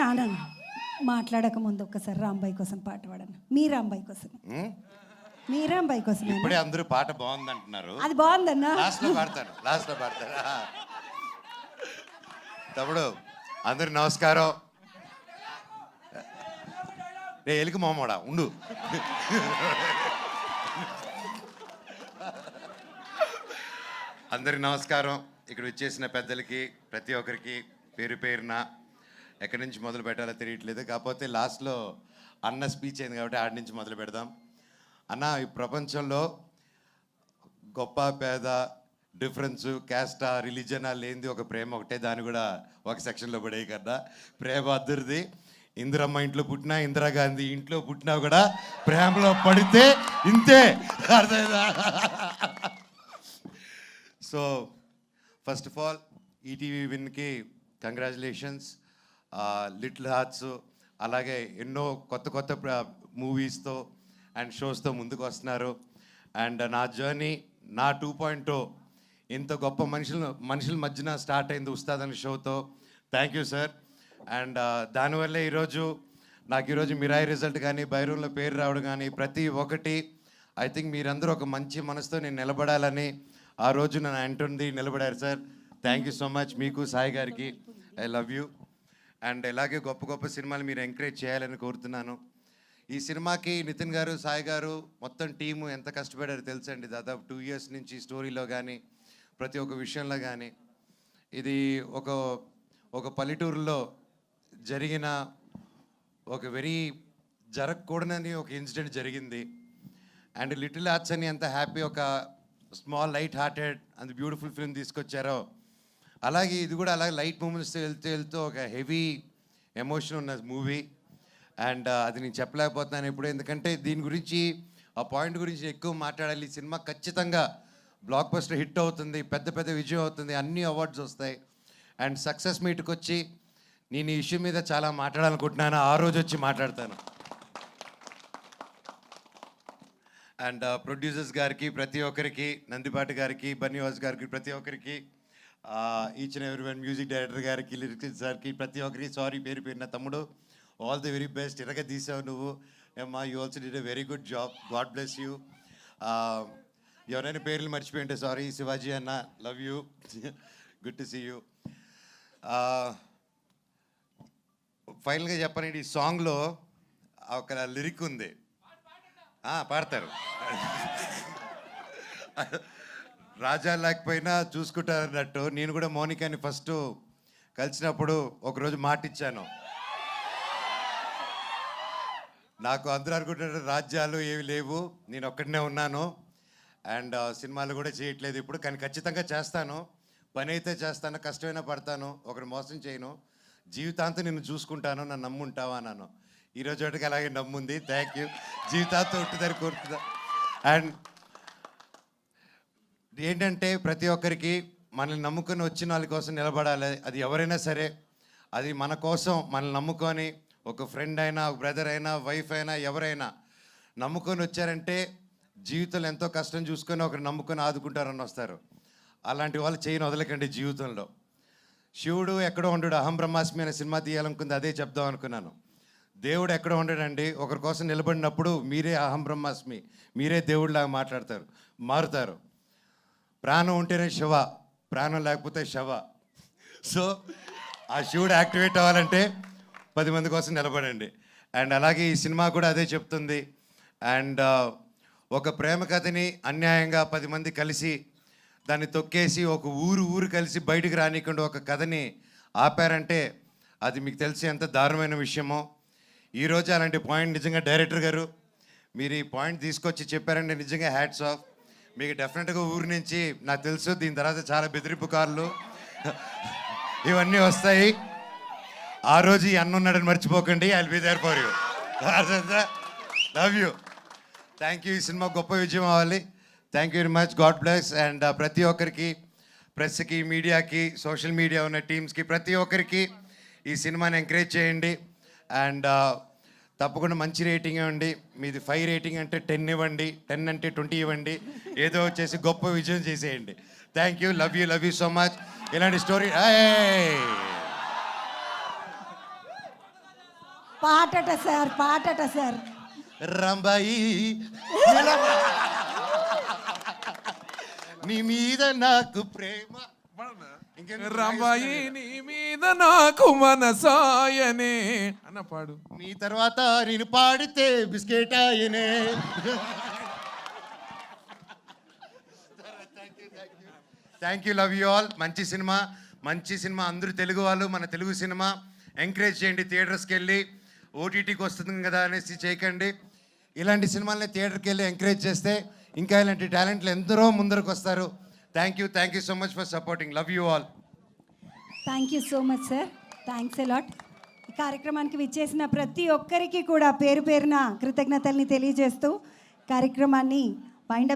అని అనను మాట్లాడక ముందు ఒక్కసారి రాంబాయి కోసం పాట పాడను మీ రాంబాయి కోసం? మీ రాంబాయి కోసం ఇప్పుడే అందరూ పాట బాగుంది అంటున్నారు అది బాగుందన్నా? లాస్ట్లో పాడతాను లాస్ట్లో పాడతాను ఆ. తమ్ముడు అందరు నమస్కారం. రే ఎలికి మామూడా ఉండు. అందరికి నమస్కారం. ఇక్కడ వచ్చేసిన పెద్దలకి ప్రతి ఒక్కరికి పేరు పేరున ఎక్కడి నుంచి మొదలు పెట్టాలో తెలియట్లేదు. కాకపోతే లాస్ట్లో అన్న స్పీచ్ అయింది కాబట్టి ఆడి నుంచి మొదలు పెడదాం. అన్న ఈ ప్రపంచంలో గొప్ప పేద డిఫరెన్స్ క్యాస్టా రిలీజన్ లేనిది ఒక ప్రేమ ఒకటే. దాన్ని కూడా ఒక సెక్షన్లో పడేయి కదా ప్రేమ అద్దరిది. ఇందిరమ్మ ఇంట్లో పుట్టినా ఇందిరాగాంధీ ఇంట్లో పుట్టినా కూడా ప్రేమలో పడితే ఇంతే. అర్థమైందా? So first of all ETV విన్కి congratulations. Little hearts అలాగే ఎన్నో కొత్త కొత్త మూవీస్తో అండ్ షోస్తో ముందుకు వస్తున్నారు. అండ్ నా జర్నీ నా టూ పాయింట్ oh, ఇంత గొప్ప మనుషుల మనుషుల మధ్యన స్టార్ట్ అయింది ఉస్తాద్ అనే షోతో థ్యాంక్ యూ సార్ అండ్ దానివల్లే ఈరోజు నాకు ఈరోజు మిరాయి రిజల్ట్ కానీ బైరూన్లో పేరు రావడం కానీ ప్రతి ఒక్కటి ఐ థింక్ మీరందరూ ఒక మంచి మనసుతో నేను నిలబడాలని ఆ రోజు నన్ను అంటుంది నిలబడారు sir thank you so much మీకు సాయి గారికి ఐ లవ్ యూ అండ్ ఇలాగే గొప్ప గొప్ప సినిమాలు మీరు ఎంకరేజ్ చేయాలని కోరుతున్నాను. ఈ సినిమాకి నితిన్ గారు సాయి గారు మొత్తం టీము ఎంత కష్టపడారు తెలుసండి. దాదాపు టూ ఇయర్స్ నుంచి స్టోరీలో కానీ ప్రతి ఒక్క విషయంలో కానీ ఇది ఒక ఒక పల్లెటూరులో జరిగిన ఒక వెరీ జరగకూడనని ఒక ఇన్సిడెంట్ జరిగింది. అండ్ లిటిల్ ఆర్ట్స్ అని ఎంత హ్యాపీ ఒక small light hearted and beautiful film తీసుకొచ్చారో అలాగే ఇది కూడా అలాగే లైట్ మూమెంట్స్ వెళ్తూ వెళ్తూ ఒక హెవీ ఎమోషన్ ఉన్న మూవీ. అండ్ అది నేను చెప్పలేకపోతున్నాను ఇప్పుడు ఎందుకంటే దీని గురించి ఆ పాయింట్ గురించి ఎక్కువ మాట్లాడాలి. ఈ సినిమా ఖచ్చితంగా బ్లాక్ బస్టర్ హిట్ అవుతుంది పెద్ద పెద్ద విజయం అవుతుంది అన్ని అవార్డ్స్ వస్తాయి. అండ్ సక్సెస్ మీట్కి వచ్చి నేను ఈ ఇష్యూ మీద చాలా మాట్లాడాలనుకుంటున్నాను. ఆ రోజు వచ్చి మాట్లాడతాను. అండ్ ప్రొడ్యూసర్స్ గారికి ప్రతి ఒక్కరికి నందిపాటి గారికి బన్నీవాస్ గారికి ప్రతి ఒక్కరికి each and every one music director గారికి లిరిక్స్ గారికి ప్రతి ఒక్కరికి సారీ పేరు పేరు నా తమ్ముడు ఆల్ ది వెరీ బెస్ట్ ఇరగ తీసావు నువ్వు. ఏమ్మా you also did a very good job God bless you ఎవరైనా పేర్లు మర్చిపోయి ఉంటే సారీ శివాజీ అన్న love you good to see you ఫైనల్గా చెప్పాలంటే ఈ సాంగ్లో ఒక లిరిక్ ఉంది. పాడతారు. రాజా లేకపోయినా చూసుకుంటారన్నట్టు నేను కూడా మోనికాని ఫస్ట్ కలిసినప్పుడు ఒకరోజు మాట ఇచ్చాను నాకు అందరూ అనుకుంటున్నారు రాజ్యాలు ఏవి లేవు నేను ఒక్కడనే ఉన్నాను. అండ్ సినిమాలు కూడా చేయట్లేదు ఇప్పుడు కానీ ఖచ్చితంగా చేస్తాను. పని అయితే చేస్తాను కష్టమైనా పడతాను ఒకరు మోసం చేయను. జీవితాంతం నేను చూసుకుంటాను నన్ను నమ్ముంటావా అన్నాను. ఈరోజు రోజు అలాగే నమ్ముంది. థ్యాంక్ యూ జీవితాంతం ఉంటుందని కోరుతుందా అండ్ ఏంటంటే ప్రతి ఒక్కరికి మనల్ని నమ్ముకొని వచ్చిన వాళ్ళ కోసం నిలబడాలి. అది ఎవరైనా సరే అది మన కోసం మనల్ని నమ్ముకొని ఒక ఫ్రెండ్ అయినా ఒక బ్రదర్ అయినా వైఫ్ అయినా ఎవరైనా నమ్ముకొని వచ్చారంటే జీవితంలో ఎంతో కష్టం చూసుకొని ఒకరు నమ్ముకొని ఆదుకుంటారని వస్తారు. అలాంటి వాళ్ళు చేయని వదలకండి జీవితంలో. శివుడు ఎక్కడో ఉండడు అహం బ్రహ్మాస్మి అనే సినిమా తీయాలనుకుంది అదే చెప్దాం అనుకున్నాను. దేవుడు ఎక్కడ ఉండడండి ఒకరి కోసం నిలబడినప్పుడు మీరే అహం బ్రహ్మాస్మి మీరే దేవుడిలాగా మాట్లాడతారు మారుతారు. ప్రాణం ఉంటేనే శివ ప్రాణం లేకపోతే శవ. సో ఆ శివుడు యాక్టివేట్ అవ్వాలంటే పది మంది కోసం నిలబడండి. అండ్ అలాగే ఈ సినిమా కూడా అదే చెప్తుంది. అండ్ ఒక ప్రేమ కథని అన్యాయంగా పది మంది కలిసి దాన్ని తొక్కేసి ఒక ఊరు ఊరు కలిసి బయటికి రానికుండా ఒక కథని ఆపారంటే అది మీకు తెలిసి ఎంత దారుణమైన విషయమో. ఈరోజు అలాంటి పాయింట్ నిజంగా డైరెక్టర్ గారు మీరు ఈ పాయింట్ తీసుకొచ్చి చెప్పారంటే నిజంగా హ్యాట్స్ ఆఫ్. మీకు డెఫినెట్గా ఊరి నుంచి నాకు తెలుసు దీని తర్వాత చాలా బెదిరింపు కార్లు. ఇవన్నీ వస్తాయి. ఆ రోజు ఈ అన్న ఉన్నాడని మర్చిపోకండి. I be there for you love you thank you ఈ సినిమా గొప్ప విజయం అవ్వాలి. Thank you very much God bless and ప్రతి ఒక్కరికి ప్రెస్కి మీడియాకి సోషల్ మీడియా ఉన్న టీమ్స్కి ప్రతి ఒక్కరికి ఈ సినిమాని ఎంకరేజ్ చేయండి. అండ్ తప్పకుండా మంచి రేటింగ్ ఇవ్వండి. మీది ఫైవ్ రేటింగ్ అంటే టెన్ ఇవ్వండి టెన్ అంటే ట్వంటీ ఇవ్వండి. ఏదో వచ్చేసి గొప్ప విజయం చేసేయండి. Thank you love you love you so much ఇలాంటి స్టోరీ పాటట సార్ పాటట సార్. రంబాయి నీ మీద నాకు ప్రేమ. ఇంకెందుకు రమాయి నీ మీద నాకు మనసాయనే. అన్న పాడు. నీ తర్వాత నేను పాడితే బిస్కెట్ ఆయనే. Thank you love you all మంచి సినిమా మంచి సినిమా. అందరూ తెలుగు వాళ్ళు మన తెలుగు సినిమా. ఎంకరేజ్ చేయండి థియేటర్స్కి వెళ్ళి. ఓటీటీకి వస్తుంది కదా అనేసి చేయకండి. ఇలాంటి సినిమాలని థియేటర్కి వెళ్ళి ఎంకరేజ్ చేస్తే ఇంకా ఇలాంటి టాలెంట్లు ఎందరో ముందరకు వస్తారు thank you thank you so much for supporting love you all thank you so much sir thanks a lot ఈ కార్యక్రమానికి విచ్చేసిన ప్రతి ఒక్కరికి కూడా పేరు పేరున కృతజ్ఞతల్ని తెలియజేస్తూ కార్యక్రమాన్ని వైండప్